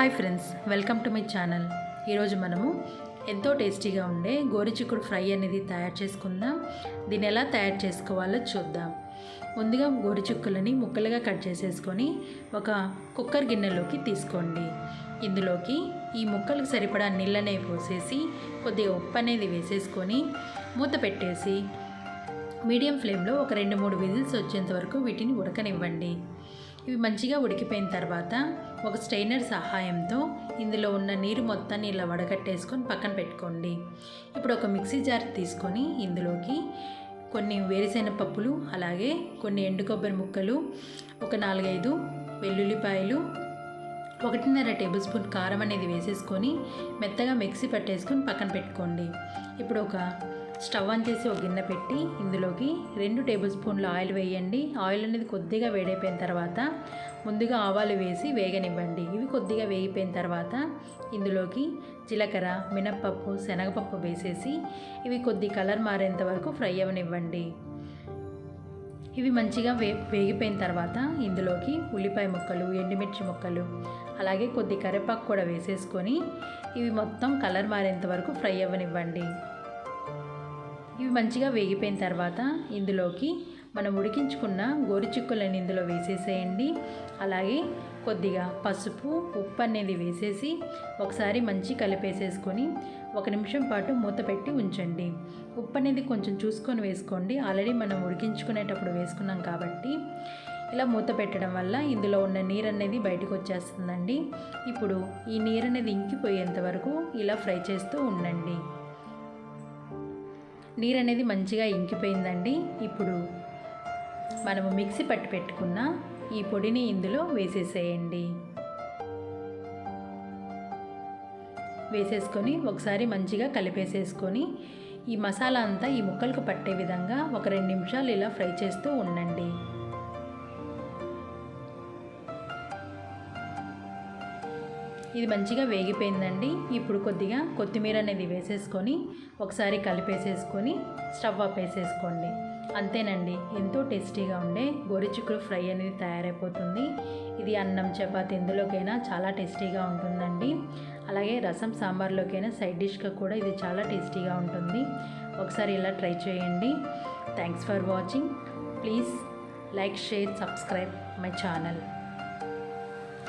Hi friends welcome to my channel ఈరోజు మనము ఎంతో టేస్టీగా ఉండే గోరుచిక్కుడు ఫ్రై అనేది తయారు చేసుకుందాం. దీన్ని ఎలా తయారు చేసుకోవాలో చూద్దాం. ముందుగా గోరుచిక్కులని ముక్కలుగా కట్ చేసేసుకొని ఒక కుక్కర్ గిన్నెలోకి తీసుకోండి. ఇందులోకి ఈ ముక్కలకు సరిపడా నీళ్ళనే పోసేసి కొద్దిగా ఉప్పు అనేది వేసేసుకొని మూత పెట్టేసి మీడియం ఫ్లేమ్లో ఒక రెండు మూడు విజిల్స్ వచ్చేంత వరకు వీటిని ఉడకనివ్వండి. ఇవి మంచిగా ఉడికిపోయిన తర్వాత ఒక స్టైనర్ సహాయంతో ఇందులో ఉన్న నీరు మొత్తాన్ని ఇలా వడగట్టేసుకొని పక్కన పెట్టుకోండి. ఇప్పుడు ఒక మిక్సీ జార్ తీసుకొని ఇందులోకి కొన్ని వేరుశెనగ పప్పులు అలాగే కొన్ని ఎండు కొబ్బరి ముక్కలు ఒక నాలుగైదు వెల్లుల్లిపాయలు ఒకటిన్నర టేబుల్ స్పూన్ కారం అనేది వేసేసుకొని మెత్తగా మిక్సీ పట్టేసుకొని పక్కన పెట్టుకోండి. ఇప్పుడు ఒక స్టవ్ ఆన్ చేసి ఒక గిన్నె పెట్టి ఇందులోకి రెండు టేబుల్ స్పూన్ల ఆయిల్ వేయండి. ఆయిల్ అనేది కొద్దిగా వేడైపోయిన తర్వాత ముందుగా ఆవాలు వేసి వేగనివ్వండి. ఇవి కొద్దిగా వేగిపోయిన తర్వాత ఇందులోకి జీలకర్ర మినప్పప్పు శనగపప్పు వేసేసి ఇవి కొద్ది కలర్ మారేంత వరకు ఫ్రై అవ్వనివ్వండి ఇవి మంచిగా వే వేగిపోయిన తర్వాత ఇందులోకి ఉల్లిపాయ ముక్కలు ఎండుమిర్చి ముక్కలు అలాగే కొద్ది కరివేపాకు కూడా వేసేసుకొని ఇవి మొత్తం కలర్ మారేంత వరకు ఫ్రై అవ్వనివ్వండి. ఇవి మంచిగా వేగిపోయిన తర్వాత ఇందులోకి మనం ఉడికించుకున్న గోరుచిక్కులను ఇందులో వేసేసేయండి. అలాగే కొద్దిగా పసుపు ఉప్పు అనేది వేసేసి ఒకసారి మంచి కలిపేసేసుకొని ఒక నిమిషం పాటు మూత పెట్టి ఉంచండి. ఉప్పు అనేది కొంచెం చూసుకొని వేసుకోండి. ఆల్రెడీ మనం ఉడికించుకునేటప్పుడు వేసుకున్నాం కాబట్టి ఇలా మూత పెట్టడం వల్ల ఇందులో ఉన్న నీరు అనేది బయటకు వచ్చేస్తుందండి. ఇప్పుడు ఈ నీరు అనేది ఇంకిపోయేంత వరకు ఇలా ఫ్రై చేస్తూ ఉండండి. నీరు అనేది మంచిగా ఇంకిపోయిందండి. ఇప్పుడు మనము మిక్సీ పట్టి పెట్టుకున్న ఈ పొడిని ఇందులో వేసేసేయండి. వేసేసుకొని ఒకసారి మంచిగా కలిపేసేసుకొని ఈ మసాలా అంతా ఈ ముక్కలకు పట్టే విధంగా ఒక రెండు నిమిషాలు ఇలా ఫ్రై చేస్తూ ఉండండి. ఇది మంచిగా వేగిపోయిందండి. ఇప్పుడు కొద్దిగా కొత్తిమీర అనేది వేసేసుకొని ఒకసారి కలిపేసేసుకొని స్టవ్ ఆఫ్ వేసేసుకోండి అంతేనండి. ఎంతో టేస్టీగా ఉండే గోరుచిక్కుడు ఫ్రై అనేది తయారైపోతుంది. ఇది అన్నం చపాతి ఎందులోకైనా చాలా టేస్టీగా ఉంటుందండి. అలాగే రసం సాంబార్లోకైనా సైడ్ డిష్గా కూడా ఇది చాలా టేస్టీగా ఉంటుంది. ఒకసారి ఇలా ట్రై చేయండి. Thanks for watching. Please like share subscribe my channel.